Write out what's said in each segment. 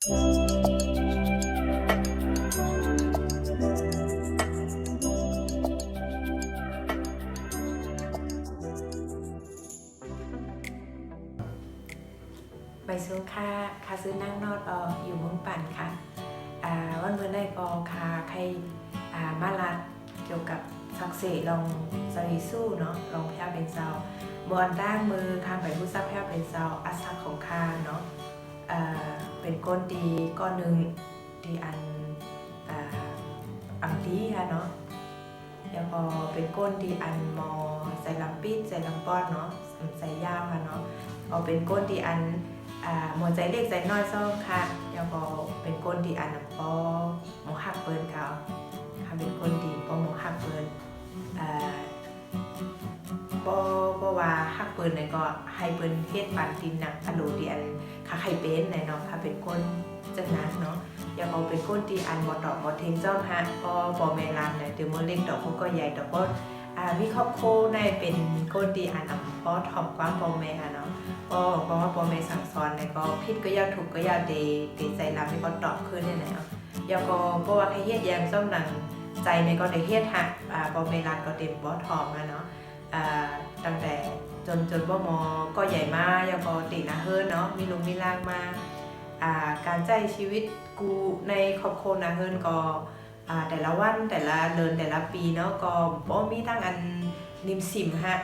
ใบซูค่าค่าซื้อนั่งนอดอออยู่เมืองปั่นค่ะวันเมื่อได้กอคาใครมาลัดเกี่ยวกับสักเสลองสรีสู้เนาะลองแพ้เป็นเซาบอนด้างมือคางไปผู้ซักแพ้เป็นเซาอัสักของคาเนาะ เป็นก้นดีก้อนหนึ่งดีอันอังดีค่ะเนาะแล้วก็เป็นก้นดีอันมอใส่ลำปิดใส่ลำป้อนเนาะใส่ยาวค่ะเนาะเอาเป็นก้นดีอันหมวดใจเล็กใจน้อยซ่องค่ะแล้วก็เป็นก้นดีอันปอหมอหักเปินเขาค่ะเป็นก้นดีปอหมอหักเปินอ่า ปอปอว่าหักเปินเนี่ยก็ให้เปินเฮ็ดปานตินหนักอะโลดีอันค่ะไข่เป็นในเนาะค่ะเป็นก้นจังนั้นเนาะแล้วก็เป็นก้นดีอันบ่ดอกบ่เทงจ้อมฮะปอปอแม่ลานเนี่ยเดี๋ยวมื้อเล็กดอกก็ใหญ่ดอกก็อ่ามีครอบโคในเป็นก้นดีอันน้ำปอถอมกว้างปอแม่เนาะก็เพราะว่าปอเมสั่งสอนเนี่ยก็ผิดก็อยาถูกก็อยาเดเดใจรับนี่ก็ตอบขึ้นเนี่ยนะอยาก็เพราะว่าใครเฮ็ดยามส้มหนัง ใจเนี่ยก็ได้เฮ็ดหักอ่เมรัดก็เต็มบ่ทองอะเนาะตั้งแต่จนจนบ่มอก็ใหญ่มากยาก็ตินะเฮิรนเนาะมีลุงมีล่างมาการใจชีวิตกูในครอบครัวนะเฮิรนก็แต่ละวันแต่ละเดือนแต่ละปีเนาะก็บ่มีตั้งอันนิมสิมฮะ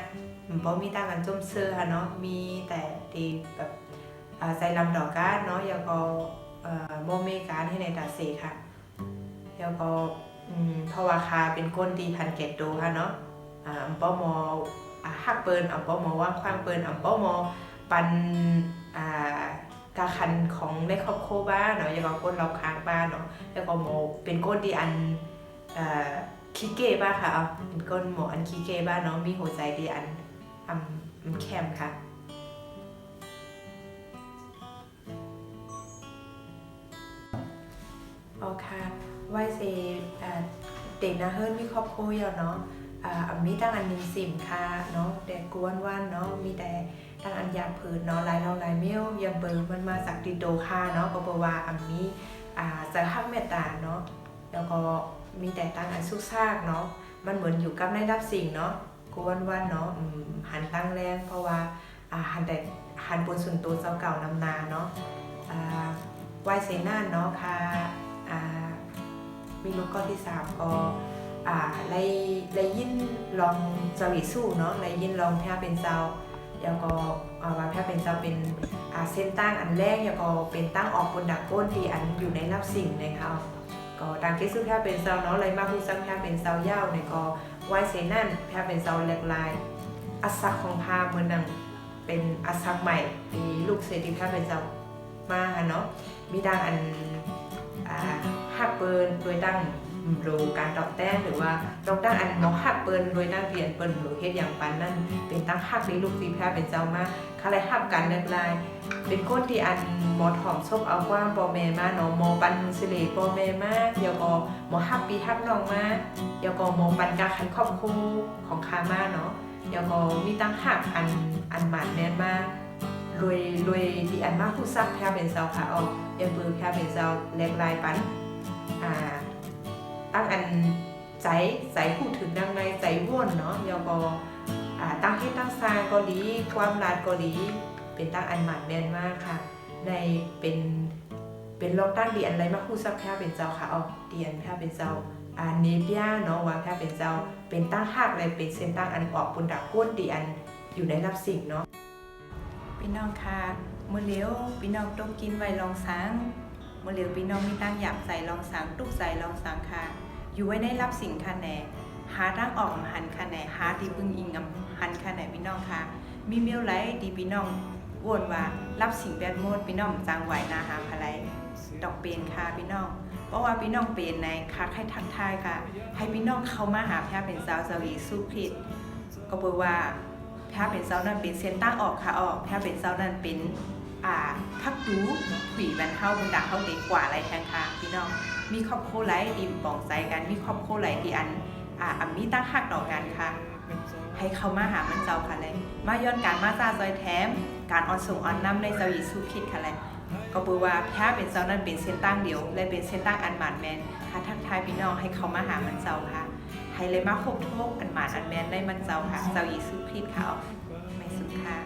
บ่มีต่างกันจมเสื้อค่ะเนาะมีแต่ที่แบบใส่ลำดอกก้านเนาะแล้วก็บ่มีการให้ในตาเสค่ะแล้วก็ เพราะว่าคาเป็นก้นดีพันเกตโตค่ะเนาะอ่าอำป้อมออ่าฮักเปิ้นอำป้อมอว่างคว้างเปิ้นอำป้อมอปันอ่ากาคันของในครอบครัวบ้านเนาะแล้วก็ก้นรอบข้างบ้านเนาะแล้วก็หมอเป็นก้นที่อันอ่าขี้เก้บ้างค่ะเอาเป็นก้นหมออันขี้เก้บ้านเนาะมีหัวใจดีอันอำอำแคมค่ะโอเค วเซอ่าเด็กนะเฮิร์นมีครอบครัวอยู่เนาะอ่ามีตั้งอันนิมสิมค่ะเนาะแต่กวนว่านเนาะมีแต่ตั้งอันยาผืนเนาะลายเราลายเมี้ยวยันเบิร์มันมาจากดินโดค่ะเนาะก็บอกว่าอำมีอ่าจะฮักเมตตาเนาะแล้วก็มีแต่ตั้งอันสุกซากเนาะมันเหมือนอยู่กับในรับสิ่งเนาะกวนวันเนาะอืมหันตั้งแรงเพราะว่าอ่าหันแต่หันบนส่วนตัวเจ้าเก่านำนาเนาะอ่าไหวเซน่านเนาะค่ะอ่า มีลูกก้อนที่สามก็อ่าไล่ไล่ยินลองเจาวิสู้เนาะไล่ยินลองแพ้เป็นเจ้าแล้วก็อ่าว่าแพ้เป็นเจ้าเป็นอ่าเส้นตั้งอันแรกแล้วก็เป็นตั้งออกบนดักก้นที่อันอยู่ในรับสิ่งนะคะก็ดังที่สุดแพ้เป็นเจ้าเนาะเลยมาพูดซ้ำแพ้เป็นเจ้าเย้าเนี่ยก็ไวเซนั่นแพรเป็นเซาเล็กลายอัสักของพาเมือนังเป็นอัสักใหม่ปีลูกเศรษฐีแพรเป็นเซามาเนาะมีดังอัน หักเปินโดยตั้งรู้การตอบแต้มหรือว่าต้องตั้งอันน้องหักเปินโดยตั้งเปลี่ยนเปินหรือเฮ็ดอย่างปันนั่นเป็นตั้งหักในลูกฟีแพรเป็นเจ้ามาคาไรหักกันเล็กลายเป็นคนที่อันหมอถอมซบเอาว้างปอแม่มาเนาะหมอปันสิเลปอแม่มาเดี๋ยวก็หมอฮับปีฮับน้องมาเดี๋ยวก็หมอปันกาคันครอบครูของคามาเนาะเดี๋ยวก็มีตั้งหักอันอันหมันแม่นมา รวยรวยที่อันมากผู้ซักแพ้เป็นเซาค่ะออกเยังปือแพ้เป็นเซาแลกลายปันอ่าตั้งอันใจใจพูดถึงดังในใจว่นเนาะเดี๋ยวก็อ่าตั้งให้ตั้งซางก็ดีความรัดก็ดีเป็นตั้งอันหมันแมนมากค่ะในเป็นเป็นลองตั้งดีอันไรมากคู่ซับแพ้เป็นเจ้าค่ะเอาเดียนแพ้เป็นเจ้าอ่าเนเปียเนาะวางแพ้เป็นเจ้า เป็นตั้งหักเลยเป็นเส้นตั้งอันออกบนดักก้นดีอันอยู่ในรับสิ่งเนาะ พี่น้องค่ะมือเลี้ยวพี่น้องต้องกินไว้ลองสังมือเลี้ยวพี่น้องมีตั้งอยากใส่ลองสังตุกใส่ลองสังค่ะ อยู่ไว้ในรับสิ่งค่ะแหนหาทางออกหันค่ะแหนหาที่พึ่งอิงกับหันค่ะแหนพี่น้องค่ะ มีเมียวไหลดีพี่น้องวนว่ารับสิ่งแบดโมดพี่น้องจางไหวนาหาภะไรดอกเปลี่ยนค่ะพี่น้องเพราะว่าพี่น้องเปลี่ยนในคักให้ทักทายค่ะ ให้พี่น้องเข้ามาหาพระเป็นสาวสวีสู้คริดก็เบอว่า พระเป็นสานั้นเป็นเส้นตั้งออกค่ะออกพระเป็นสานั้นเป็นอ่าพักดูผีบันเฮาบนดักเฮาเด็กกว่าอะไรแทนค่ะพี่น้อง มีครอบครัวไหลดีปองใจกัน มีครอบครัวไหลที่อันอ่าอันมีตั้งหักต่อกันค่ะ ให้เขามาหามันเจ้าค่ะเลย มาย้อนการมาซาซอยแถม การออนส่งออนน้ำในสวีสุคิดค่ะเลยก็เบือว่าถ้เป็นเจ้านั้นเป็นเส้นตั้งเดียว และเป็นเส้นตั้งอันหมันแมนค่ะทักทายพี่น้องให้เขามาหามันเจ้าค่ะ ให้เลยมาคบโทกอันหมานอันแมนได้มันเจ้าค่ะเจ้าอีสุคริสต์เขาไม่สุขค่ะ